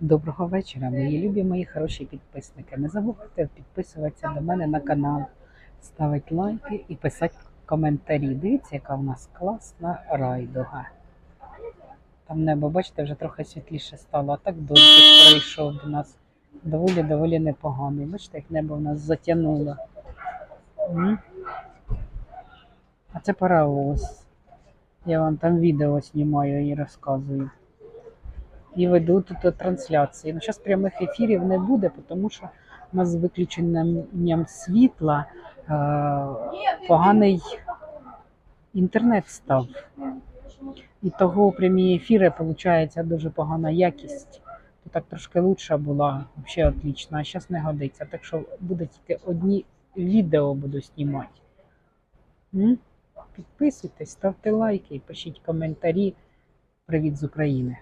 Доброго вечора, мої любі, мої хороші підписники. Не забувайте підписуватися до мене на канал, ставити лайки і писати коментарі. Дивіться, яка в нас класна райдуга. Там небо, бачите, вже трохи світліше стало, а так дощик пройшов до нас доволі-доволі непоганий. Бачите, як небо в нас затягнуло. А це паровоз. Я вам там відео знімаю і розказую і веду тут трансляції. Ну, зараз прямих ефірів не буде, тому що у нас з виключенням світла е, поганий інтернет став. І того прямі ефіри виходить дуже погана якість. То так трошки лучша була, взагалі отлично, а зараз не годиться. Так що буде тільки одні відео буду знімати. Підписуйтесь, ставте лайки пишіть коментарі. Привіт з України.